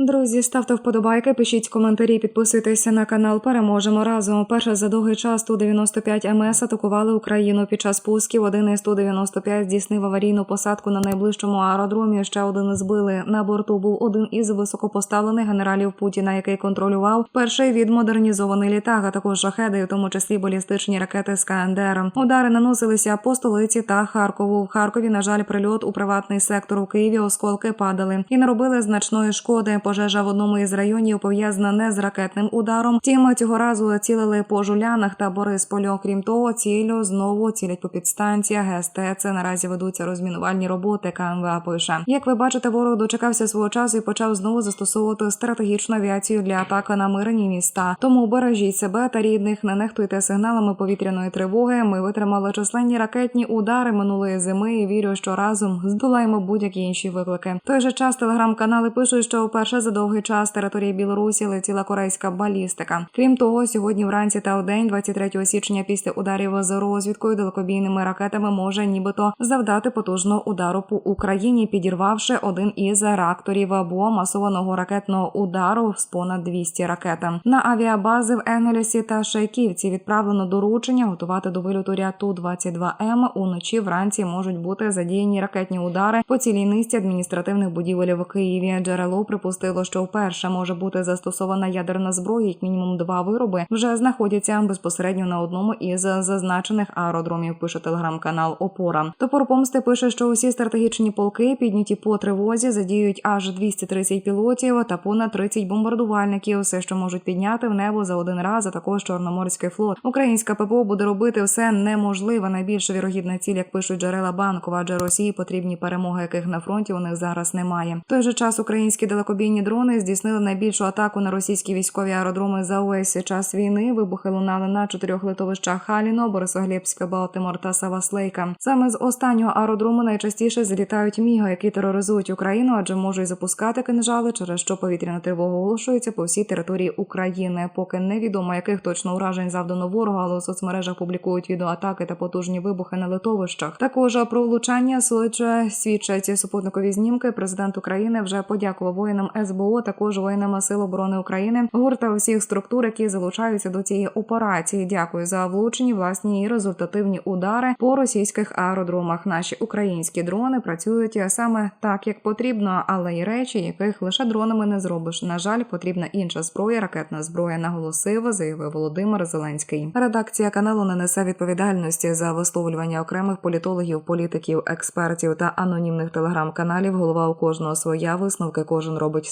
Друзі, ставте вподобайки, пишіть коментарі, підписуйтеся на канал. Переможемо разом. Перше за довгий час Ту-95 МС атакували Україну під час пусків. Один із Ту-95 здійснив аварійну посадку на найближчому аеродромі. Ще один збили. На борту був один із високопоставлених генералів Путіна, який контролював перший відмодернізований літак, а також шахеди, в тому числі балістичні ракети з КНДР. Удари наносилися по столиці та Харкову. В Харкові, на жаль, прильот у приватний сектор у Києві осколки падали і наробили значної шкоди. Пожежа в одному із районів пов'язана не з ракетним ударом. Втім, цього разу цілили по жулянах та Борисполю. Крім того, цілю знову цілять по підстанціях ГСТ. Це наразі ведуться розмінувальні роботи. КМВА пише. Як ви бачите, ворог дочекався свого часу і почав знову застосовувати стратегічну авіацію для атаки на мирні міста. Тому бережіть себе та рідних, не нехтуйте сигналами повітряної тривоги. Ми витримали численні ракетні удари минулої зими. і Вірю, що разом здолаємо будь-які інші виклики. В той же час телеграм-канали пишуть, що вперше за довгий час території Білорусі летіла корейська балістика. Крім того, сьогодні вранці та вдень, 23 січня, після ударів з розвідкою далекобійними ракетами може нібито завдати потужного удару по Україні, підірвавши один із реакторів або масованого ракетного удару з понад 200 ракет. На авіабази в Енгельсі та Шайківці відправлено доручення готувати до вильоту ряту 22 м Уночі вранці можуть бути задіяні ракетні удари по цілій низці адміністративних будівель в Києві. Джерело припустило, що вперше може бути застосована ядерна зброя, як мінімум два вироби вже знаходяться безпосередньо на одному із зазначених аеродромів. Пише телеграм-канал Опора. Топор помсти пише, що усі стратегічні полки підняті по тривозі задіють аж 230 пілотів та понад 30 бомбардувальників. Все, що можуть підняти в небо за один раз, а також чорноморський флот. Українська ППО буде робити все неможливе. Найбільш вірогідна ціль, як пишуть джерела банкова, адже Росії потрібні перемоги, яких на фронті у них зараз немає. В той же час українські далекобійні дрони здійснили найбільшу атаку на російські військові аеродроми за увесь час війни. Вибухи лунали на чотирьох литовищах Халіно, Борисоглєбське, Балтимор та Саваслейка. Саме з останнього аеродрому найчастіше злітають міги, які тероризують Україну, адже можуть запускати кинжали, через що повітряна тривога оголошується по всій території України. Поки невідомо яких точно уражень завдано ворогу, але у соцмережах публікують відеоатаки та потужні вибухи на литовищах. Також про влучання слідче свідчать супутникові знімки. Президент України вже подякував воїнам СБО, також воїнам Сил оборони України, гурта усіх структур, які залучаються до цієї операції. Дякую за влучені власні і результативні удари по російських аеродромах. Наші українські дрони працюють саме так, як потрібно, але й речі, яких лише дронами не зробиш. На жаль, потрібна інша зброя, ракетна зброя, наголосив, заявив Володимир Зеленський. Редакція каналу не несе відповідальності за висловлювання окремих політологів, політиків, експертів та анонімних телеграм-каналів. Голова у кожного своя висновки. Кожен робить